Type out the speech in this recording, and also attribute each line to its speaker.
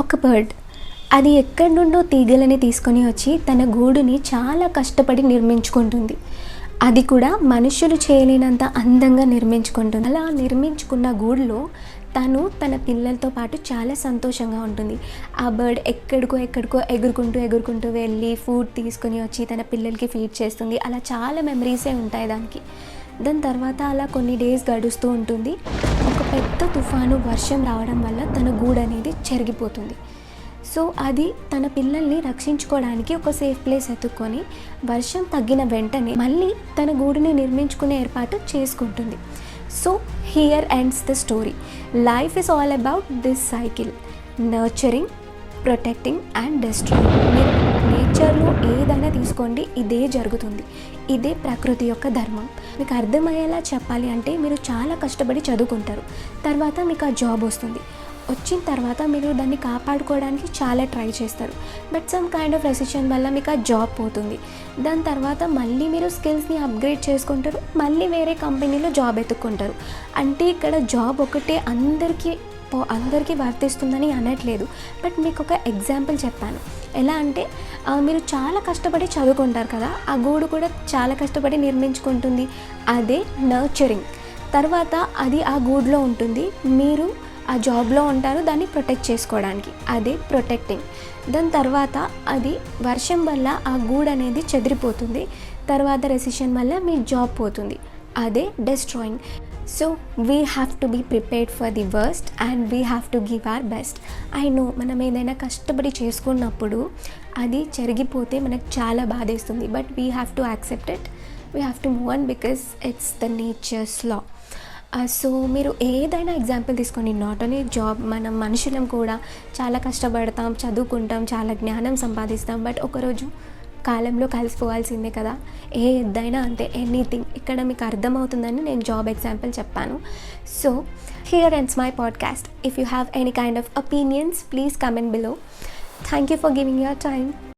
Speaker 1: ఒక బర్డ్ అది ఎక్కడి నుండో తీగలని తీసుకొని వచ్చి తన గూడుని చాలా కష్టపడి నిర్మించుకుంటుంది. అది కూడా మనుషులు చేయలేనంత అందంగా నిర్మించుకుంటుంది. అలా నిర్మించుకున్న గూడులో తను తన పిల్లలతో పాటు చాలా సంతోషంగా ఉంటుంది. ఆ బర్డ్ ఎక్కడికో ఎక్కడికో ఎగురుకుంటూ ఎగురుకుంటూ వెళ్ళి ఫుడ్ తీసుకొని వచ్చి తన పిల్లలకి ఫీడ్ చేస్తుంది. అలా చాలా మెమరీసే ఉంటాయి దానికి. దాని తర్వాత అలా కొన్ని డేస్ గడుస్తూ ఉంటుంది. ఒక పెద్ద తుఫాను వర్షం రావడం వల్ల తన గూడు అనేది చెరిగిపోతుంది. సో అది తన పిల్లల్ని రక్షించుకోవడానికి ఒక సేఫ్ ప్లేస్ ఎత్తుక్కొని వర్షం తగ్గిన వెంటనే మళ్ళీ తన గూడుని నిర్మించుకునే ఏర్పాటు చేసుకుంటుంది. So here ends the story. Life is all about this cycle. Nurturing protecting and destroying మీరు నేచర్లో ఏదైనా తీసుకోండి ఇదే జరుగుతుంది. ఇదే ప్రకృతి యొక్క ధర్మం. మీకు అర్థమయ్యేలా చెప్పాలి అంటే మీరు చాలా కష్టపడి చదువుకుంటారు. తర్వాత మీకు ఆ జాబ్ వస్తుంది. వచ్చిన తర్వాత మీరు దాన్ని కాపాడుకోవడానికి చాలా ట్రై చేస్తారు. But some kind of recession వల్ల మీకు ఆ జాబ్ పోతుంది. దాని తర్వాత మళ్ళీ మీరు స్కిల్స్ని అప్గ్రేడ్ చేసుకుంటారు. మళ్ళీ వేరే కంపెనీలో జాబ్ ఎత్తుక్కుంటారు. అంటే ఇక్కడ జాబ్ ఒకటే అందరికీ అందరికీ వర్తిస్తుందని అనట్లేదు. బట్ మీకు ఒక ఎగ్జాంపుల్ చెప్పాను. ఎలా అంటే మీరు చాలా కష్టపడి చదువుకుంటారు కదా ఆ గూడు కూడా చాలా కష్టపడి నిర్మించుకుంటుంది. అదే నర్చరింగ్ తర్వాత అది ఆ గూడులో ఉంటుంది. మీరు ఆ జాబ్లో ఉంటారు దాన్ని ప్రొటెక్ట్ చేసుకోవడానికి. అదే ప్రొటెక్టింగ్. దాని తర్వాత అది వర్షం వల్ల ఆ గూడు అనేది చెదిరిపోతుంది. తర్వాత రెసిషన్ వల్ల మీ జాబ్ పోతుంది. అదే destroying so we have to be prepared for the worst and we have to give our best I know మనం ఏదైనా కష్టపడి చేసుకున్నప్పుడు అది జరిగిపోతే మనకు చాలా బాధేస్తుంది. But we have to accept it we have to move on because it's the nature's law so మీరు ఏదైనా ఎగ్జాంపుల్ తీసుకోండి నాట్ ఓన్లీ జాబ్ మనం మనుషులం కూడా చాలా కష్టపడతాం చదువుకుంటాం చాలా జ్ఞానం సంపాదిస్తాం బట్ ఒకరోజు కాలంలో కలిసిపోవాల్సిందే కదా. ఏ ఎద్దైనా అంతే ఎనీథింగ్ ఇక్కడ మీకు అర్థమవుతుందని నేను జాబ్ ఎగ్జాంపుల్ చెప్పాను. So here ends my podcast if you have any kind of opinions please comment below thank you for giving your time